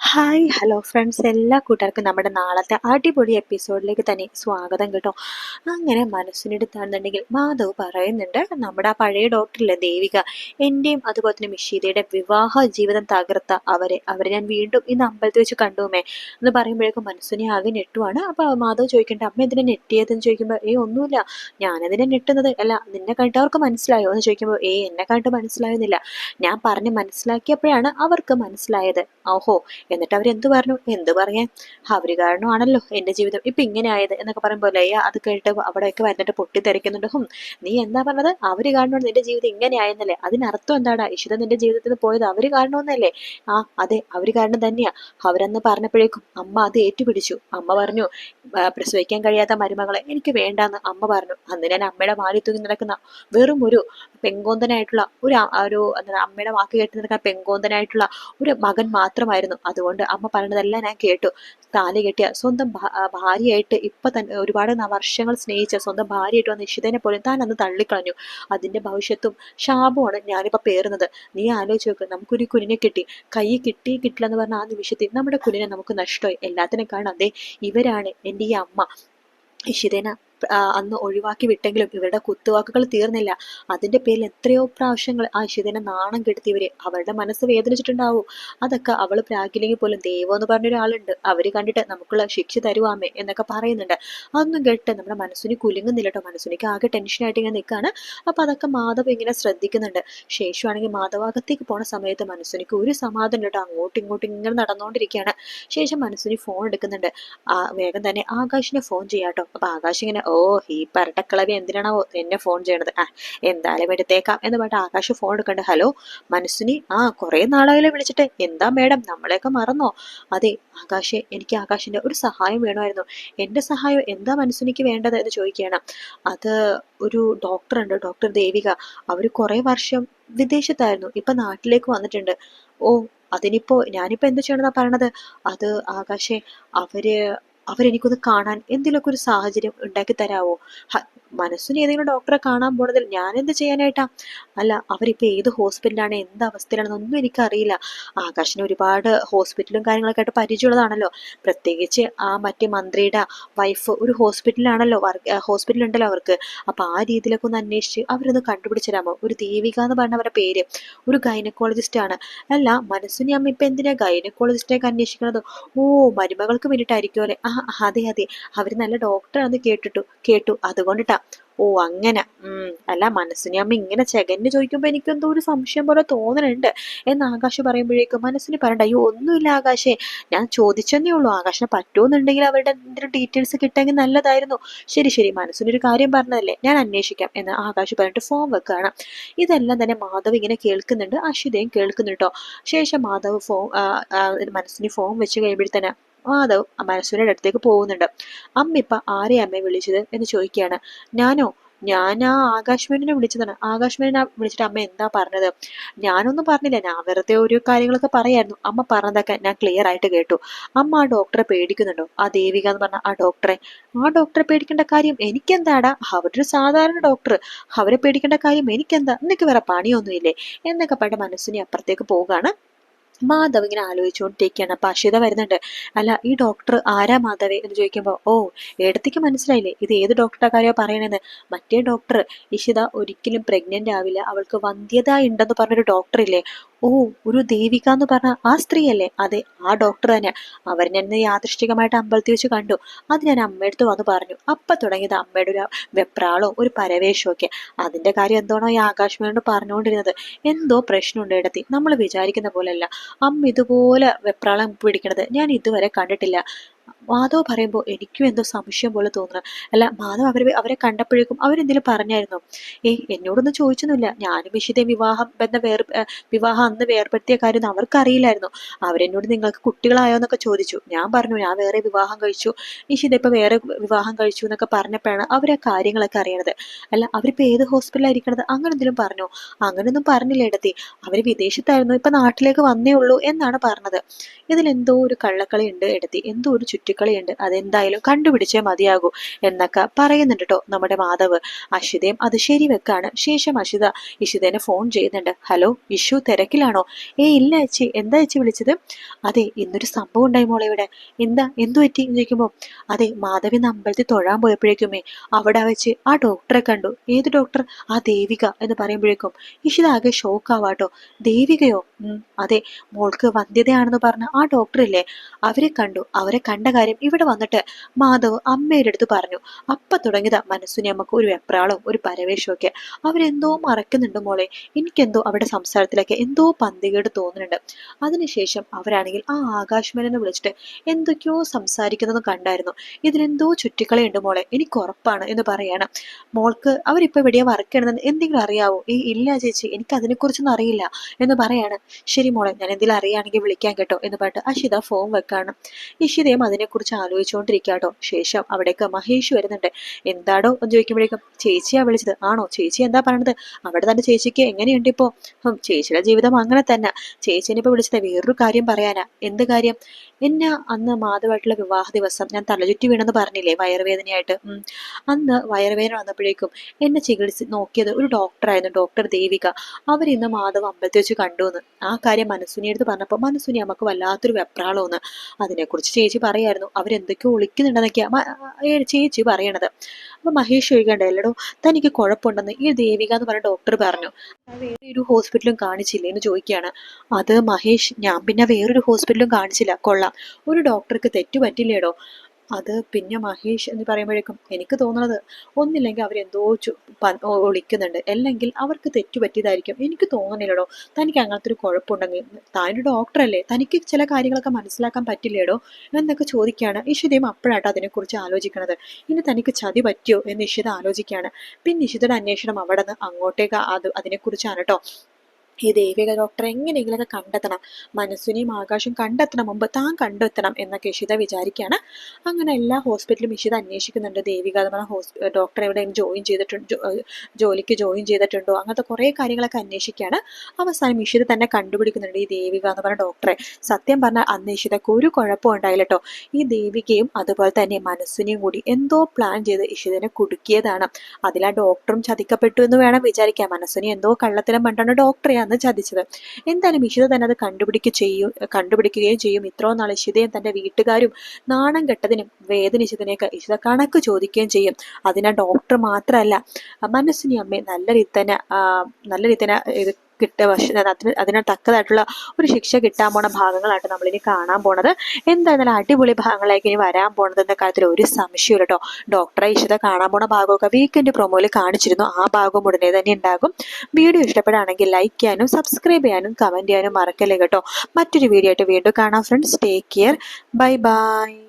Hi hello friends എല്ലാ കൂട്ടുകാർക്കും നമ്മുടെ നാളത്തെ അടിപൊളി എപ്പിസോഡിലേക്ക് തന്നെ സ്വാഗതം കേട്ടോ. അങ്ങനെ മനസ്സിനെടുത്താണെന്നുണ്ടെങ്കിൽ മാധവ് പറയുന്നുണ്ട് നമ്മുടെ ആ പഴയ ഡോക്ടറിലെ ദേവിക? എന്റെയും അതുപോലെ തന്നെ മിഷീതയുടെ വിവാഹ ജീവിതം തകർത്ത അവരെ. അവരെ ഞാൻ വീണ്ടും ഇന്ന് അമ്പലത്തിൽ വെച്ച് കണ്ടുമേ എന്ന് പറയുമ്പോഴേക്കും മനസ്സിനെ ആകെ നെട്ടുവാണ് അപ്പോൾ മാധവ് ചോദിക്കേണ്ട അമ്മ എന്തിനെ നെട്ടിയതെന്ന് ചോദിക്കുമ്പോൾ ഏ ഒന്നുമില്ല. ഞാനതിനെ നെട്ടുന്നത് അല്ല നിന്നെ കണ്ട് അവർക്ക് മനസ്സിലായോ? എന്ന് ചോദിക്കുമ്പോൾ ഏ എന്നെ കണ്ട് മനസ്സിലായെന്നില്ല ഞാൻ പറഞ്ഞ് മനസ്സിലാക്കിയപ്പോഴാണ് അവർക്ക് മനസ്സിലായത്. ഓഹോ എന്നിട്ട് അവരെന്ത് പറഞ്ഞു? എന്ത് പറയാൻ? അവർ കാരണമാണല്ലോ എന്റെ ജീവിതം. ഇപ്പൊ ഇങ്ങനെ ആയത് എന്നൊക്കെ പറയുമ്പോൾ ലയ അത് കേട്ട് അവിടെയൊക്കെ വന്നിട്ട് പൊട്ടിത്തെറിക്കുന്നുണ്ട്. ഹും നീ എന്താ പറഞ്ഞത്? അവർ കാരണമാണ് നിന്റെ ജീവിതം ഇങ്ങനെ ആയെന്നല്ലേ? അതിനർത്ഥം എന്താടാ? ഇഷിത നിന്റെ ജീവിതത്തിൽ പോയത് അവർ കാരണമെന്നല്ലേ ആ അതെ അവർ കാരണം തന്നെയാ. അവരെന്ന് പറഞ്ഞപ്പോഴേക്കും അമ്മ അത് ഏറ്റുപിടിച്ചു. അമ്മ പറഞ്ഞു പ്രസവിക്കാൻ കഴിയാത്ത മരുമകളെ എനിക്ക് വേണ്ടാന്ന് അമ്മ പറഞ്ഞു. അന്ന് ഞാൻ അമ്മയുടെ മാറി തൂങ്ങി നടക്കുന്ന വെറും ഒരു പെങ്കോന്തനായിട്ടുള്ള ഒരു ഒരു എന്താ അമ്മയുടെ വാക്ക് കേട്ട് നിൽക്കാൻ പെങ്കോന്തനായിട്ടുള്ള ഒരു മകൻ മാത്രമായിരുന്നു. അതുകൊണ്ട് അമ്മ പറഞ്ഞതെല്ലാം ഞാൻ കേട്ടു. താലി കെട്ടിയ സ്വന്തം ഭാര്യയായിട്ട് ഇപ്പൊ തന്നെ ഒരുപാട് വർഷങ്ങൾ സ്നേഹിച്ച സ്വന്തം ഭാര്യയായിട്ട് വന്ന ഇഷിതനെ പോലും താൻ അന്ന് തള്ളിക്കളഞ്ഞു. അതിന്റെ ഭവിഷ്യത്തും ശാപമാണ് ഞാനിപ്പോ പേറുന്നത്. നീ ആലോചിച്ച് നോക്ക് നമുക്കൊരു കുഞ്ഞിനെ കിട്ടി. കൈ കിട്ടി കിട്ടില്ല എന്ന് പറഞ്ഞ ആ നിമിഷത്തിൽ നമ്മുടെ കുഞ്ഞിനെ നമുക്ക് നഷ്ടമായി. എല്ലാത്തിനും കാണാം അതെ ഇവരാണ് എന്റെ ഈ അമ്മ. ഇഷിതേന അന്ന് ഒഴിവാക്കി വിട്ടെങ്കിലും ഇവരുടെ കുത്തുവാക്കുകൾ തീർന്നില്ല. അതിന്റെ പേരിൽ എത്രയോ പ്രാവശ്യങ്ങൾ ആ ഇഷിതനെ നാണം കെടുത്തിയവര് അവരുടെ മനസ്സ് വേദനിച്ചിട്ടുണ്ടാവും. അതൊക്കെ അവൾ പ്രാഗില്ലെങ്കിൽ പോലും ദൈവം എന്ന് പറഞ്ഞ ഒരാളുണ്ട്. അവർ കണ്ടിട്ട് നമുക്കുള്ള ശിക്ഷ തരുവാമേ എന്നൊക്കെ പറയുന്നുണ്ട്. അതൊന്നും കേട്ട് നമ്മുടെ മനസ്സിന് കുലുങ്ങുന്നില്ല കേട്ടോ മനസ്സിനിക്ക് ആകെ ടെൻഷനായിട്ട് ഇങ്ങനെ നിൽക്കുകയാണ് അപ്പൊ അതൊക്കെ മാധവ് ഇങ്ങനെ ശ്രദ്ധിക്കുന്നുണ്ട്. ശേഷമാണെങ്കിൽ മാധവാകത്തേക്ക് പോണ സമയത്ത് മനസ്സിനിക്ക് ഒരു സമാധാനം കേട്ടോ അങ്ങോട്ടും ഇങ്ങോട്ടും ഇങ്ങനെ നടന്നുകൊണ്ടിരിക്കുകയാണ് ശേഷം മനസ്സിന് ഫോൺ എടുക്കുന്നുണ്ട്. ആ വേഗം തന്നെ ആകാശിനെ ഫോൺ ചെയ്യാട്ടോ അപ്പൊ ആകാശ് ഇങ്ങനെ ഓ ഈ പരട്ടക്കളവി എന്തിനാണോ എന്നെ ഫോൺ ചെയ്യണത്? ആ എന്തായാലും എടുത്തേക്കാം എന്ന് പറഞ്ഞിട്ട് ആകാശ് ഫോൺ എടുക്കണ്ട്. ഹലോ മനസ്സിനി ആ കുറേ നാളായാലും വിളിച്ചിട്ട്. എന്താ മേഡം നമ്മളെയൊക്കെ മറന്നോ? അതെ ആകാശെ എനിക്ക് ആകാശിന്റെ ഒരു സഹായം വേണമായിരുന്നു. എന്റെ സഹായം എന്താ മനസ്സിനിക്ക് വേണ്ടത് എന്ന് ചോദിക്കുകയാണ്. അത് ഒരു ഡോക്ടർ ഉണ്ട് ഡോക്ടർ ദേവിക. അവർ കുറേ വർഷം വിദേശത്തായിരുന്നു. ഇപ്പൊ നാട്ടിലേക്ക് വന്നിട്ടുണ്ട്. ഓ അതിനിപ്പോ ഞാനിപ്പോ എന്ത് ചെയ്യണമെന്നാ പറയണത്? അത് ആകാശെ അവർ അവരെനിക്കൊന്ന് കാണാൻ എന്തെങ്കിലുമൊക്കെ ഒരു സാഹചര്യം ഉണ്ടാക്കി തരാവോ? മനസ്സിന് ഏതെങ്കിലും ഡോക്ടറെ കാണാൻ പോണതിൽ ഞാൻ എന്ത് ചെയ്യാനായിട്ടാ? അല്ല അവരിപ്പോ ഏത് ഹോസ്പിറ്റലാണ് എന്ത് അവസ്ഥയിലാണെന്നൊന്നും എനിക്കറിയില്ല. ആകാശിന് ഒരുപാട് ഹോസ്പിറ്റലും കാര്യങ്ങളൊക്കെ ആയിട്ട് പരിചയമുള്ളതാണല്ലോ. പ്രത്യേകിച്ച് ആ മറ്റേ മന്ത്രിയുടെ വൈഫ് ഒരു ഹോസ്പിറ്റലാണല്ലോ ഹോസ്പിറ്റൽ ഉണ്ടല്ലോ അവർക്ക്. അപ്പൊ ആ രീതിയിലൊക്കെ ഒന്ന് അന്വേഷിച്ച് അവരൊന്ന് കണ്ടുപിടിച്ചു ഒരു ദേവിക എന്ന് പറഞ്ഞ അവരുടെ പേര് ഒരു ഗൈനക്കോളജിസ്റ്റ് ആണ്. അല്ല മനസ്സിന് അമ്മ ഇപ്പൊ എന്തിനാ ഗൈനക്കോളജിസ്റ്റൊക്കെ അന്വേഷിക്കുന്നത് ഓ മരുമകൾക്ക് വേണ്ടിയിട്ടായിരിക്കും അല്ലെ? ആ അതെ അതെ. അവർ നല്ല ഡോക്ടറാണെന്ന് കേട്ടിട്ടു കേട്ടു. അതുകൊണ്ടിട്ടാ ഓ അങ്ങനെ. അല്ല മനസ്സിനെ അമ്മ ഇങ്ങനെ ചെകന്ന് ചോദിക്കുമ്പോ എനിക്ക് എന്തോ ഒരു സംശയം പോലെ തോന്നുന്നുണ്ട് എന്ന് ആകാശ് പറയുമ്പോഴേക്കും മനസ്സിന് പറയണ്ട അയ്യോ ഒന്നുമില്ല ആകാശേ. ഞാൻ ചോദിച്ചെന്നേ ഉള്ളൂ. ആകാശിനെ പറ്റുമെന്നുണ്ടെങ്കിൽ അവരുടെ എന്തെങ്കിലും ഡീറ്റെയിൽസ് കിട്ടെങ്കിൽ നല്ലതായിരുന്നു. ശരി ശരി. മനസ്സിനൊരു കാര്യം പറഞ്ഞതല്ലേ. ഞാൻ അന്വേഷിക്കാം. എന്ന് ആകാശ് പറഞ്ഞിട്ട് ഫോം വെക്കുകയാണ്. ഇതെല്ലാം തന്നെ മാധവ് ഇങ്ങനെ കേൾക്കുന്നുണ്ട്. അശ്വിതയും കേൾക്കുന്നുണ്ടോ ശേഷം മാധവ് ഫോം മനസ്സിന് ഫോം വെച്ച് കഴിയുമ്പോഴത്തേന് മാധവ് മനസ്സുവിന്റെ അടുത്തേക്ക് പോകുന്നുണ്ട്. അമ്മ ഇപ്പൊ ആരെയാ അമ്മയെ വിളിച്ചത് എന്ന് ചോദിക്കുകയാണ്. ഞാനോ? ഞാൻ ആ ആകാശ്മേനെ വിളിച്ചതാണ്. ആകാശ്മേനെ വിളിച്ചിട്ട് അമ്മ എന്താ പറഞ്ഞത്? ഞാനൊന്നും പറഞ്ഞില്ല. ഞാൻ വെറുതെ ഒരു കാര്യങ്ങളൊക്കെ പറയായിരുന്നു. അമ്മ പറഞ്ഞതൊക്കെ ഞാൻ ക്ലിയർ ആയിട്ട് കേട്ടു. അമ്മ ആ ഡോക്ടറെ പേടിക്കുന്നുണ്ടോ? ആ ദേവിക എന്ന് പറഞ്ഞ ആ ഡോക്ടറെ ആ ഡോക്ടറെ പേടിക്കേണ്ട കാര്യം എനിക്കെന്താടാ? അവരൊരു സാധാരണ ഡോക്ടർ അവരെ പേടിക്കേണ്ട കാര്യം എനിക്കെന്താ? നിനക്ക് വേറെ പണിയൊന്നുമില്ലേ? എന്നൊക്കെ പറഞ്ഞ മനസ്സിനെ അപ്പുറത്തേക്ക് പോവുകയാണ് മാധവ് ഇങ്ങനെ ആലോചിച്ചുകൊണ്ടിരിക്കുകയാണ് അപ്പൊ അഷിത വരുന്നുണ്ട്. അല്ല ഈ ഡോക്ടർ ആരാ മാധവ് എന്ന് ചോദിക്കുമ്പോൾ ഓ എടുത്തേക്ക് മനസ്സിലായില്ലേ? ഇത് ഏത് ഡോക്ടറുടെ കാര്യമോ പറയണെന്ന്. മറ്റേ ഡോക്ടർ ഇഷിത ഒരിക്കലും പ്രഗ്നന്റ് ആവില്ല. അവൾക്ക് വന്ധ്യത ഉണ്ടെന്ന് പറഞ്ഞൊരു ഡോക്ടർ ഇല്ലേ? ഓ ഒരു ദേവിക എന്ന് പറഞ്ഞ ആ സ്ത്രീ അല്ലേ അതെ ആ ഡോക്ടർ തന്നെ അവർ എന്നെ യാദൃഷ്ടികമായിട്ട് അമ്പലത്തിൽ വെച്ച് കണ്ടു. അത് ഞാൻ അമ്മയടുത്ത് വന്ന് പറഞ്ഞു. അപ്പൊ തുടങ്ങിയത് അമ്മയുടെ ഒരു വെപ്രാളോ ഒരു പരവേശോ ഒക്കെ. അതിന്റെ കാര്യം എന്താണോ ഈ ആകാശ്മേനോട് പറഞ്ഞുകൊണ്ടിരുന്നത്. എന്തോ പ്രശ്നമുണ്ട് ഇടത്തി നമ്മൾ വിചാരിക്കുന്ന പോലെയല്ല. അമ്മ ഇതുപോലെ വെപ്രാളം പിടിക്കണത് ഞാൻ ഇതുവരെ കണ്ടിട്ടില്ല. മാധവ് പറയുമ്പോൾ എനിക്കും എന്തോ സംശയം പോലെ തോന്നുന്നു. അല്ല മാധവ് അവരെ അവരെ കണ്ടപ്പോഴേക്കും അവരെന്തെങ്കിലും പറഞ്ഞായിരുന്നു? ഏ എന്നോടൊന്നും ചോദിച്ചൊന്നുമില്ല. ഞാനും വിശുദ്ധ വിവാഹം ബന്ധം വേർ വിവാഹം അന്ന് വേർപ്പെടുത്തിയ കാര്യം അവർക്കറിയില്ലായിരുന്നു. അവരെന്നോട് നിങ്ങൾക്ക് കുട്ടികളായോ എന്നൊക്കെ ചോദിച്ചു. ഞാൻ പറഞ്ഞു ഞാൻ വേറെ വിവാഹം കഴിച്ചു. വിശുദ്ധ ഇപ്പൊ വേറെ വിവാഹം കഴിച്ചു എന്നൊക്കെ പറഞ്ഞപ്പോഴാണ് അവരെ കാര്യങ്ങളൊക്കെ അറിയണത്. അല്ല അവരിപ്പോ ഏത് ഹോസ്പിറ്റലായിരിക്കണത് അങ്ങനെ എന്തെങ്കിലും പറഞ്ഞു? അങ്ങനെയൊന്നും പറഞ്ഞില്ല ഇടത്തി. അവർ വിദേശത്തായിരുന്നു ഇപ്പൊ നാട്ടിലേക്ക് വന്നേ ഉള്ളൂ എന്നാണ് പറഞ്ഞത്. ഇതിൽ എന്തോ ഒരു കള്ളക്കളി ഉണ്ട് എടുത്തി എന്തോ ഒരു ചുറ്റിക്കളിയുണ്ട് അതെന്തായാലും കണ്ടുപിടിച്ചേ മതിയാകൂ എന്നൊക്കെ പറയുന്നുണ്ട് കേട്ടോ നമ്മുടെ മാധവ്. അഷിതയും അത് ശരിവെക്കാണ്. ശേഷം അഷിത ഇഷിതേനെ ഫോൺ ചെയ്യുന്നുണ്ട്. ഹലോ ഇഷു തിരക്കിലാണോ? ഏ ഇല്ല അച്ചി എന്താ അച്ചി വിളിച്ചത്? അതെ ഇന്നൊരു സംഭവം ഉണ്ടായി മോളെ ഇവിടെ. എന്താ? എന്തു പറ്റി? എന്ന് അതെ മാധവി അമ്പലത്തിൽ തൊഴാൻ പോയപ്പോഴേക്കുമേ അവിടെ വെച്ച് ആ ഡോക്ടറെ കണ്ടു. ഏത് ഡോക്ടർ ആ ദേവിക എന്ന് പറയുമ്പോഴേക്കും ഇഷിത ആകെ ഷോക്കാവാട്ടോ ദേവികയോ? അതെ മോൾക്ക് വന്ധ്യതയാണെന്ന് പറഞ്ഞ ആ ഡോക്ടർ ഇല്ലേ? അവരെ കണ്ടു. അവരെ കണ്ട കാര്യം ഇവിടെ വന്നിട്ട് മാധവ് അമ്മയുടെ അടുത്ത് പറഞ്ഞു. അപ്പ തുടങ്ങിയതാ മനസ്സിനെ നമുക്ക് ഒരു വെപ്രാളവും ഒരു പരവേശമൊക്കെ അവരെന്തോ മറക്കുന്നുണ്ട് മോളെ. എനിക്കെന്തോ അവരുടെ സംസാരത്തിലൊക്കെ എന്തോ പന്തികേട് തോന്നുന്നുണ്ട്. അതിനുശേഷം അവരാണെങ്കിൽ ആ ആകാശ്മനെന്ന് വിളിച്ചിട്ട് എന്തൊക്കെയോ സംസാരിക്കുന്നത് കണ്ടായിരുന്നു. ഇതിലെന്തോ ചുറ്റിക്കളയുണ്ട് മോളെ. എനിക്ക് ഉറപ്പാണ് എന്ന് പറയാണ്. മോൾക്ക് അവരിപ്പോ എവിടെയാ വർക്ക് ചെയ്യണമെന്ന് എന്തെങ്കിലും അറിയാവോ? ഈ ഇല്ല ചേച്ചി എനിക്ക് അതിനെക്കുറിച്ചൊന്നും അറിയില്ല എന്ന് പറയാണ്. ശരി മോളെ ഞാൻ എന്തെങ്കിലും അറിയാണെങ്കിൽ വിളിക്കാൻ കേട്ടോ എന്ന് പറഞ്ഞിട്ട് അഷിത ഫോം വെക്കാണ്. ഇഷിതയും അതിനെക്കുറിച്ച് ആലോചിച്ചുകൊണ്ടിരിക്കാട്ടോ ശേഷം അവിടേക്ക് മഹേഷ് വരുന്നുണ്ട്. എന്താടോ എന്ന് ചോദിക്കുമ്പോഴേക്കും ചേച്ചിയാ വിളിച്ചത്. ആണോ? ചേച്ചി എന്താ പറയണത്? അവിടെ തന്നെ ചേച്ചിക്ക് എങ്ങനെയുണ്ട് ഇപ്പോ? ചേച്ചിയുടെ ജീവിതം അങ്ങനെ തന്നെ. ചേച്ചിനെ ഇപ്പൊ വിളിച്ചത് വേറൊരു കാര്യം പറയാനാ. എന്ത് കാര്യം? എന്നെ അന്ന് മാധവായിട്ടുള്ള വിവാഹ ദിവസം ഞാൻ തലചുറ്റി വീണെന്ന് പറഞ്ഞില്ലേ വയറുവേദനയായിട്ട്? അന്ന് വയറുവേദന വന്നപ്പോഴേക്കും എന്നെ ചികിത്സ നോക്കിയത് ഒരു ഡോക്ടറായിരുന്നു ഡോക്ടർ ദേവിക. അവരിന്ന് മാധവ് അമ്പലത്തിൽ വെച്ച് കണ്ടു എന്ന് ആ കാര്യം മനസ്സുനി എടുത്ത് പറഞ്ഞപ്പോൾ മനസ്സുനി നമുക്ക് വല്ലാത്തൊരു വെപ്രാളമെന്ന് അതിനെക്കുറിച്ച് ചേച്ചി പറയായിരുന്നു അവരെന്തൊക്കെയോ ഒളിക്കുന്നുണ്ടെന്നൊക്കെയാണ് ചേച്ചി പറയണത്. അപ്പൊ മഹേഷ് ചോദിക്കണ്ടേ തനിക്ക് കുഴപ്പമുണ്ടെന്ന് ഈ ദേവിക എന്ന് പറഞ്ഞ ഡോക്ടർ പറഞ്ഞു. വേറൊരു ഹോസ്പിറ്റലും കാണിച്ചില്ലേ? എന്ന് ചോദിക്കുകയാണ് അത് മഹേഷ് ഞാൻ പിന്നെ വേറൊരു ഹോസ്പിറ്റലും കാണിച്ചില്ല. കൊള്ളാം. ഒരു ഡോക്ടർക്ക് തെറ്റു പറ്റില്ലേടോ? അത് പിന്നെ മഹേഷ് എന്ന് പറയുമ്പോഴേക്കും എനിക്ക് തോന്നുന്നത് ഒന്നില്ലെങ്കിൽ അവരെന്തോ ഒളിക്കുന്നുണ്ട് അല്ലെങ്കിൽ അവർക്ക് തെറ്റു പറ്റിയതായിരിക്കും. എനിക്ക് തോന്നുന്നില്ലടോ. തനിക്ക് അങ്ങനത്തെ ഒരു കുഴപ്പമുണ്ടെങ്കിൽ താനൊരു ഡോക്ടറല്ലേ തനിക്ക് ചില കാര്യങ്ങളൊക്കെ മനസ്സിലാക്കാൻ പറ്റില്ലേടോ? എന്നൊക്കെ ചോദിക്കുകയാണ് ഇഷിതയും അപ്പോഴാട്ടോ അതിനെക്കുറിച്ച് ആലോചിക്കണത്. ഇനി തനിക്ക് ചതി പറ്റിയോ എന്ന് ഇഷിത ആലോചിക്കുകയാണ്. പിന്നെ ഇഷിതയുടെ അന്വേഷണം അവിടെ നിന്ന് അങ്ങോട്ടേക്ക് അത് അതിനെക്കുറിച്ചാണ് കേട്ടോ ഈ ദേവിക ഡോക്ടറെ എങ്ങനെയെങ്കിലൊക്കെ കണ്ടെത്തണം. മനസ്സിനെയും ആകാശം കണ്ടെത്തണം മുമ്പ് താൻ കണ്ടെത്തണം എന്നൊക്കെ ഇഷിത വിചാരിക്കുകയാണ് അങ്ങനെ എല്ലാ ഹോസ്പിറ്റലും ഇഷിത അന്വേഷിക്കുന്നുണ്ട്. ദേവിക എന്ന് പറഞ്ഞ ഡോക്ടർ എവിടെയും ജോയിൻ ചെയ്തിട്ടുണ്ട് ജോലിക്ക് ജോയിൻ ചെയ്തിട്ടുണ്ടോ? അങ്ങനത്തെ കുറേ കാര്യങ്ങളൊക്കെ അന്വേഷിക്കുകയാണ് അവസാനം ഇഷിത തന്നെ കണ്ടുപിടിക്കുന്നുണ്ട് ഈ ദേവിക എന്ന് പറഞ്ഞ ഡോക്ടറെ സത്യം പറഞ്ഞാൽ അന്ന് ഇഷിതക്ക് ഒരു കുഴപ്പം ഉണ്ടായില്ല കേട്ടോ ഈ ദേവികയും അതുപോലെ തന്നെ മനസ്സിനെയും കൂടി എന്തോ പ്ലാൻ ചെയ്ത് ഇഷിതനെ കുടുക്കിയതാണ്. അതിൽ ആ ഡോക്ടറും ചതിക്കപ്പെട്ടു എന്ന് വേണം വിചാരിക്കാം മനസ്സിനെ എന്തോ കള്ളത്തിലും പണ്ടാണ് ഡോക്ടറെ അന്ന് ചതിച്ചത്. എന്തായാലും ഇഷിത തന്നെ അത് കണ്ടുപിടിക്കുക ചെയ്യും കണ്ടുപിടിക്കുകയും ചെയ്യും. ഇത്രയും നാൾ ഇഷിതയും തന്റെ വീട്ടുകാരും നാണം കെട്ടതിനും വേദനിച്ചതിനെയൊക്കെ ഇഷിത കണക്ക് ചോദിക്കുകയും ചെയ്യും. അതിനാ ഡോക്ടർ മാത്രമല്ല മനസ്സിനി അമ്മയെ നല്ല രീതി തന്നെ നല്ല രീതി തന്നെ കിട്ടുക വശം അതിന് അതിന് തക്കതായിട്ടുള്ള ഒരു ശിക്ഷ കിട്ടാൻ പോണ ഭാഗങ്ങളായിട്ട് നമ്മളിനി കാണാൻ പോണത്. എന്തായാലും അടിപൊളി ഭാഗങ്ങളായിരിക്കും ഇനി വരാൻ പോണത് എന്ന കാര്യത്തിൽ ഒരു സംശയമില്ല കേട്ടോ ഡോക്ടറെ ഇഷിത കാണാൻ പോണ ഭാഗമൊക്കെ വീക്കെൻഡ് പ്രൊമോയിൽ കാണിച്ചിരുന്നു. ആ ഭാഗം ഉടനെ തന്നെ ഉണ്ടാകും. വീഡിയോ ഇഷ്ടപ്പെടുകയാണെങ്കിൽ ലൈക്ക് ചെയ്യാനും സബ്സ്ക്രൈബ് ചെയ്യാനും കമന്റ് ചെയ്യാനും മറക്കല്ലേ കേട്ടോ. മറ്റൊരു വീഡിയോ ആയിട്ട് വീണ്ടും കാണാം friends take care bye bye